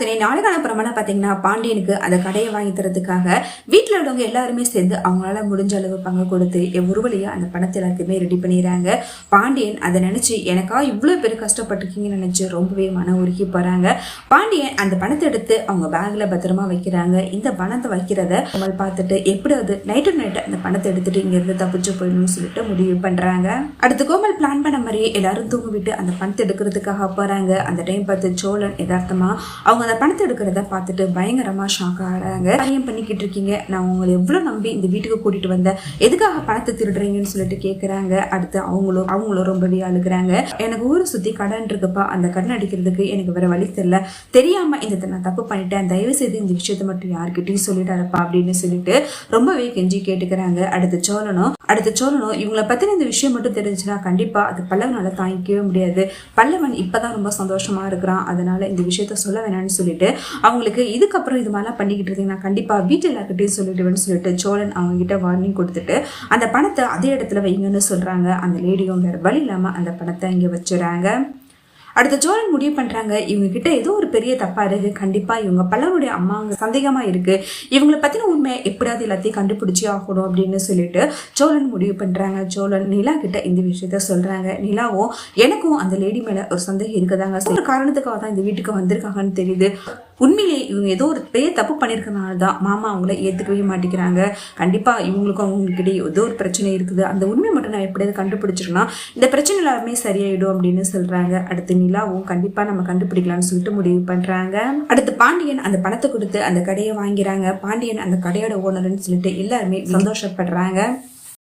அடுத்து நாளைக்கான பிரமாணம் பார்த்தீங்கன்னா பாண்டியனுக்கு அந்த கடையை வாங்கி தரதுக்காக வீட்டில் உள்ளவங்க எல்லாருமே சேர்ந்து அவங்களால முடிஞ்ச அளவு பங்கு கொடுத்து ஒரு வழியாக அந்த பணத்தை எல்லாத்தையுமே ரெடி பண்ணிடுறாங்க. பாண்டியன் அதை நினச்சி எனக்கா இவ்வளோ பேர் கஷ்டப்பட்டுருக்கீங்கன்னு நினச்சி ரொம்பவே மன உருகி போகிறாங்க பாண்டியன் அந்த பணத்தை எடுத்து அவங்க பேக்கில் பத்திரமா வைக்கிறாங்க. இந்த பணத்தை வைக்கிறத அவங்க பார்த்துட்டு எப்படியாவது நைட்டு நைட்டு அந்த பணத்தை எடுத்துட்டு இங்கேருந்து தப்பிச்சு போயிடணும்னு சொல்லிட்டு முடிவு பண்ணுறாங்க அடுத்து கோமல் பிளான் பண்ண மாதிரியே எல்லாரும் தூங்க விட்டு அந்த பணத்தை எடுக்கிறதுக்காக போகிறாங்க அந்த டைம் பார்த்து சோழன் எதார்த்தமாக அவங்க அந்த பணத்தை எடுக்கிறத பார்த்துட்டு பயங்கரமாக ஷாக் ஆகிறாங்க. காரியம் பண்ணிக்கிட்டு இருக்கீங்க. நான் உங்களை எவ்வளோ நம்பி இந்த வீட்டுக்கு கூட்டிகிட்டு வந்தேன். எதுக்காக பணத்தை திருடுறீங்கன்னு சொல்லிட்டு கேட்குறாங்க அடுத்து அவங்களும் அவங்களும் ரொம்பவே அழுகிறாங்க. எனக்கு ஊரை சுற்றி கடன் இருக்குப்பா. அந்த கடன் அடிக்கிறதுக்கு எனக்கு வேறு வழி தெரியல. தெரியாமல் இந்த நான் தப்பு பண்ணிட்டேன். தயவு செய்து இந்த விஷயத்தை மட்டும் யார்கிட்டையும் சொல்லிட்டாரப்பா அப்படின்னு சொல்லிட்டு ரொம்பவே கெஞ்சி கேட்டுக்கிறாங்க. அடுத்து சோழனும் அடுத்து சோழனும் இவங்கள பற்றின இந்த விஷயம் மட்டும் தெரிஞ்சுன்னா கண்டிப்பாக அது பல்லவனால் தாங்கிக்கவே முடியாது. பல்லவன் இப்பதான் ரொம்ப சந்தோஷமாக இருக்கிறான். அதனால் இந்த விஷயத்த சொல்ல வேணாம்னு சொல்லிட்டு அவங்களுக்கு இதுக்கப்புறம் இது மாதிரிலாம் பண்ணிக்கிட்டு இருந்தீங்கன்னா கண்டிப்பாக வீட்டில் எல்லாருக்கிட்டையும் சொல்லிடுவேன்னு சொல்லிட்டு சோழன் அவங்க வார்னிங் கொடுத்துட்டு அந்த பணத்தை அதே இடத்துல வைங்கன்னு சொல்கிறாங்க அந்த லேடியும் வேறு வழி இல்லாமல் அந்த பணத்தை இங்கே வச்சுறாங்க அடுத்த சோழன் முடிவு பண்றாங்க. இவங்க கிட்ட ஏதோ ஒரு பெரிய தப்பா இருக்கு. கண்டிப்பா இவங்க பலருடைய அம்மாங்க சந்தேகமா இருக்கு. இவங்களை பத்தின உண்மை எப்படியாவது எல்லாத்தையும் கண்டுபிடிச்சி ஆகணும் அப்படின்னு சொல்லிட்டு சோழன் முடிவு பண்றாங்க. சோழன் நிலா கிட்ட இந்த விஷயத்த சொல்றாங்க. நிலாவும் எனக்கும் அந்த லேடி மேல ஒரு சந்தேகம் இருக்குதாங்க ஒரு காரணத்துக்காக தான் இந்த வீட்டுக்கு வந்திருக்காங்கன்னு தெரியுது. உண்மையிலே இவங்க ஏதோ ஒரு பெரிய தப்பு பண்ணியிருக்கனால தான் மாமா அவங்கள ஏற்றுக்கவே மாட்டேங்கிறாங்க. கண்டிப்பாக இவங்களுக்கும் அவங்கக்கிட்டே ஏதோ ஒரு பிரச்சனை இருக்குது. அந்த உண்மை மட்டும் நான் எப்படியாவது கண்டுபிடிச்சிருன்னா இந்த பிரச்சனை எல்லாருமே சரியாயிடும் அப்படின்னு சொல்கிறாங்க அடுத்து நிலாவும் கண்டிப்பாக நம்ம கண்டுபிடிக்கலாம்னு சொல்லிட்டு முடிவு பண்ணுறாங்க அடுத்து பாண்டியன் அந்த பணத்தை கொடுத்து அந்த கடையை வாங்கிறாங்க. பாண்டியன் அந்த கடையோட ஓனர்னு சொல்லிட்டு எல்லாருமே சந்தோஷப்படுறாங்க.